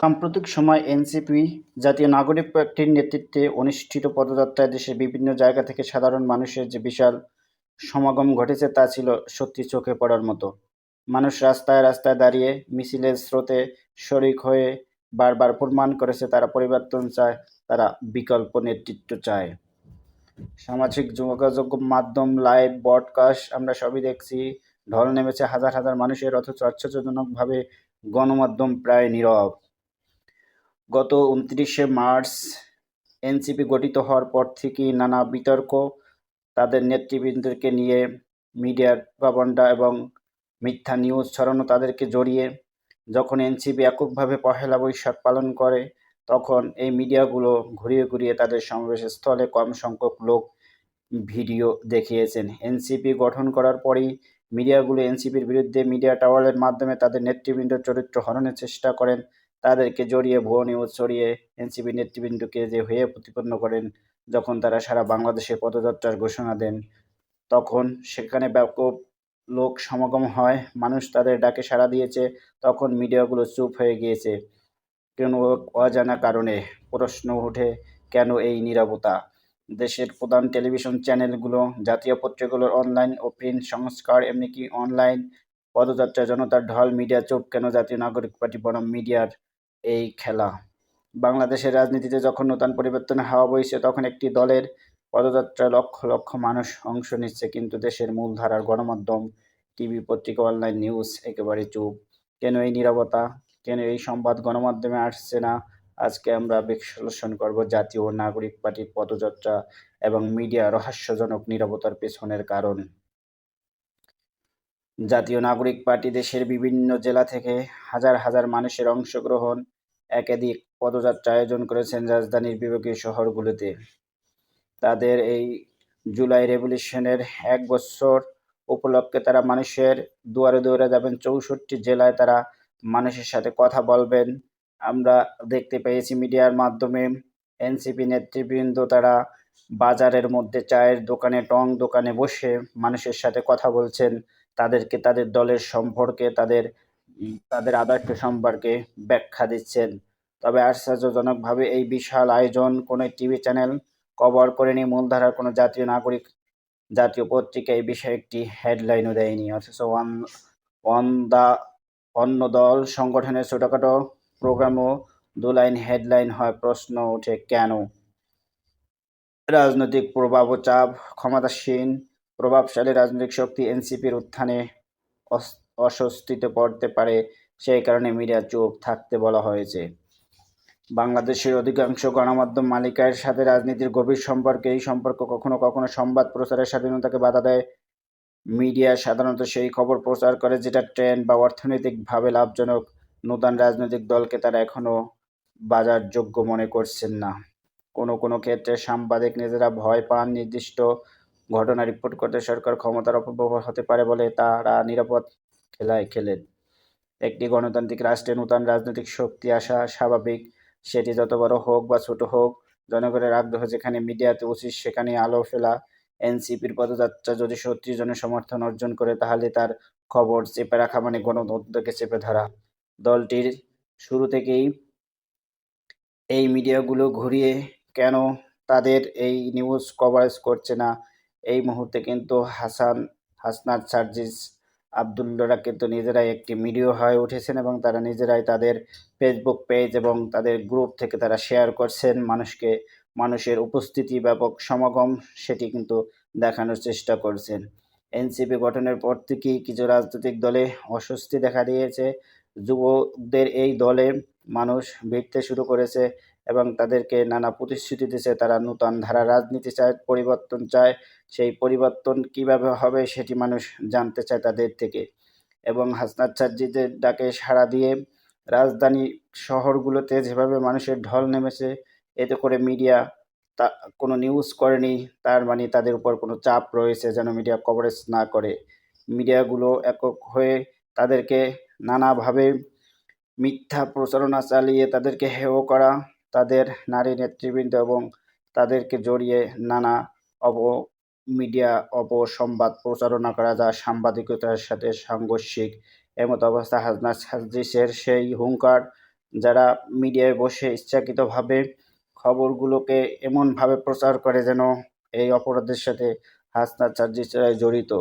সাম্প্রতিক সময় এনসিপি জাতীয় নাগরিক পার্টির নেতৃত্বে অনুষ্ঠিত পদযাত্রায় দেশের বিভিন্ন জায়গা থেকে সাধারণ মানুষের যে বিশাল সমাগম ঘটেছে তা ছিল সত্যি চোখে পড়ার মতো। মানুষ রাস্তায় রাস্তায় দাঁড়িয়ে মিছিলের স্রোতে শরিক হয়ে বারবার প্রমাণ করেছে তারা পরিবর্তন চায় তারা বিকল্প নেতৃত্ব চায়। সামাজিক যোগাযোগ মাধ্যম লাইভ ব্রডকাস্ট আমরা সবই দেখছি। ঢল নেমেছে হাজার হাজার মানুষের, অথচ আশ্চর্যজনকভাবে গণমাধ্যম প্রায় নীরব। গত উনত্রিশে মার্চ এনসিপি গঠিত হওয়ার পর থেকেই নানা বিতর্ক তাদের নেতৃবৃন্দকে নিয়ে মিডিয়ার প্রপাগান্ডা এবং মিথ্যা নিউজ ছড়ানো তাদেরকে জড়িয়ে যখন এনসিপি এককভাবে পহেলা বৈশাখ পালন করে, তখন এই মিডিয়াগুলো ঘুরিয়ে ঘুরিয়ে তাদের সমাবেশের স্থলে কম সংখ্যক লোক ভিডিও দেখিয়েছেন। এনসিপি গঠন করার পরেই মিডিয়াগুলো এনসিপির বিরুদ্ধে মিডিয়া টাওয়ারের মাধ্যমে তাদের নেতৃবৃন্দ চরিত্র হরণের চেষ্টা করেন। তাদেরকে জড়িয়ে ভুয়ো নিউজ ছড়িয়ে এনসিপি নেতৃবৃন্দকে যে হয়ে প্রতিপন্ন করেন যখন তারা সারা বাংলাদেশে পদযাত্রার ঘোষণা দেন, তখন সেখানে ব্যাপক লোক সমাগম হয়, মানুষ তাদের ডাকে সাড়া দিয়েছে, তখন মিডিয়াগুলো চুপ হয়ে গিয়েছে। কোনো অজানা কারণে প্রশ্ন ওঠে, কেন এই নীরবতা? দেশের প্রধান টেলিভিশন চ্যানেলগুলো, জাতীয় পত্রিকাগুলোর অনলাইন ও প্রিন্ট সংস্কার, এমনকি অনলাইন পদযাত্রা, জনতার ঢল, মিডিয়া চুপ কেন জাতীয় নাগরিক পার্টি, বনাম মিডিয়ার এই খেলা। বাংলাদেশের রাজনীতিতে যখন নতুন পরিবর্তনের হাওয়া বইছে, তখন একটি দলের পদযাত্রায় লক্ষ লক্ষ মানুষ অংশ নিচ্ছে, কিন্তু দেশের মূলধারার গণমাধ্যম, টিভি পত্রিকা, অনলাইন নিউজ একেবারে চুপ। কেন এই নীরবতা? কেন এই সংবাদ গণমাধ্যমে আসছে না? আজকে আমরা বিশ্লেষণ করব জাতীয় নাগরিক পার্টির পদযাত্রা এবং মিডিয়া রহস্যজনক নীরবতার পেছনের কারণ। জাতীয় নাগরিক পার্টি দেশের বিভিন্ন জেলা থেকে হাজার হাজার মানুষের অংশগ্রহণ, একাধিক পদযাত্রা আয়োজন করেছেন রাজধানীর বিভাগীয় শহরগুলোতে। তাদের এই জুলাই রেভলিউশনের এক বছর উপলক্ষে তারা মানুষের দুয়ারে দুয়ারে যাবেন, চৌষট্টি জেলায় তারা মানুষের সাথে কথা বলবেন আমরা দেখতে পেয়েছি মিডিয়ার মাধ্যমে এনসিপি নেতৃবৃন্দ তারা বাজারের মধ্যে চায়ের দোকানে, টং দোকানে বসে মানুষের সাথে কথা বলছেন। তাদেরকে, তাদের দলের সম্পর্কে, তাদের তাদের আদর্শ সম্পর্কে ব্যাখ্যা দিচ্ছেন। তবে আশ্চর্যজনকভাবে এই বিশাল আয়োজন কোনো টিভি চ্যানেল কভার করেনি, মূলধারার কোনো জাতীয় নাগরিক, জাতীয় পত্রিকা এই বিষয়ে একটি হেডলাইনও দেয়নি। অথচ ওয়ান অন দা, অন্য দল সংগঠনের ছোটোখাটো প্রোগ্রামও দু লাইন হেডলাইন হয়, প্রশ্ন ওঠে কেন? রাজনৈতিক প্রভাব ও চাপ ক্ষমতাসীন, প্রভাবশালী রাজনৈতিক শক্তি এনসিপির উত্থানে অস- অস্বস্তিতে পড়তে পারে, সেই কারণে মিডিয়া চুপ থাকতে বলা হয়েছে। বাংলাদেশের অধিকাংশ গণমাধ্যম মালিকায়ের সাথে রাজনীতির গভীর সম্পর্কে, এই সম্পর্ক কখনো কখনো সংবাদ প্রচারের স্বাধীনতাকে বাধা দেয়। মিডিয়া সাধারণত সেই খবর প্রচার করে, যেটা ট্রেন্ড বা অর্থনৈতিকভাবে লাভজনক। নতুন রাজনৈতিক দলকে তারা এখনও বাজারযোগ্য মনে করছেন না। কোনো কোনো ক্ষেত্রে সাংবাদিক নিজেরা ভয় পান, নির্দিষ্ট ঘটনা রিপোর্ট করতে সরকার ক্ষমতার অপব্যবহার হতে পারে বলে তারা নিরাপদ খেলায় খেলেন। একটি গণতান্ত্রিক রাষ্ট্রে নতুন রাজনৈতিক শক্তি আসা স্বাভাবিক। সেটি যত বড় হোক বা ছোট হোক, জনগণের আগ্রহ যেখানে মিডিয়াতে উচিত সেখানে আলো ফেলা, এনসিপির পদযাত্রা যদি সত্যি জনের সমর্থন অর্জন করে তাহলে তার খবর চেপে রাখা মানে গণতন্ত্রকে চেপে ধরা। দলটির শুরু থেকেই এই মিডিয়াগুলো ঘুরিয়ে কেন তাদের এই নিউজ কভারেজ করছে না, এই মুহূর্তে কিন্তু হাসান, হাসনাত সার্জিস আবদুল্লারা কিন্তু নিজেরাই একটি মিডিয়া হয়ে উঠেছেন এবং তারা নিজেরাই তাদের ফেসবুক পেজ এবং তাদের গ্রুপ থেকে তারা শেয়ার করছেন। মানুষকে, মানুষের উপস্থিতি ব্যাপক সমাগম সেটি কিন্তু দেখানোর চেষ্টা করছেন। এনসিপি গঠনের পর থেকেই কিছু রাজনৈতিক দলে অস্বস্তি দেখা দিয়েছে। যুবকদের এই দলে মানুষ ভিড়তে শুরু করেছে এবং তাদেরকে নানা প্রতিশ্রুতি দিচ্ছে তারা নূতন ধারা রাজনীতি চায়, পরিবর্তন চায়। সেই পরিবর্তন কীভাবে হবে সেটি মানুষ জানতে চায় তাদের থেকে। এবং হাসনাত ডাকে সাড়া দিয়ে রাজধানী শহরগুলোতে যেভাবে মানুষের ঢল নেমেছে, এতে করে মিডিয়া তা কোনো নিউজ করেনি। তার মানে তাদের উপর কোনো চাপ রয়েছে যেন মিডিয়া কভারেজ না করে। মিডিয়াগুলো একক হয়ে তাদেরকে নানাভাবে মিথ্যা প্রচারণা চালিয়ে তাদেরকে হেয় করা, তাদের নারী নেতৃবৃন্দ এবং তাদেরকে জড়িয়ে নানা অব, মিডিয়া অপসংবাদ প্রচারণা করা যা সাংবাদিকতার সাথে সাংঘর্ষিক। এমত অবস্থা হাসনাত সার্জিসের সেই হুঙ্কার, যারা মিডিয়ায় বসে ইচ্ছাকৃতভাবে খবরগুলোকে এমনভাবে প্রচার করে যেন এই অপরাধের সাথে হাসনাত সার্জিসরাই জড়িত।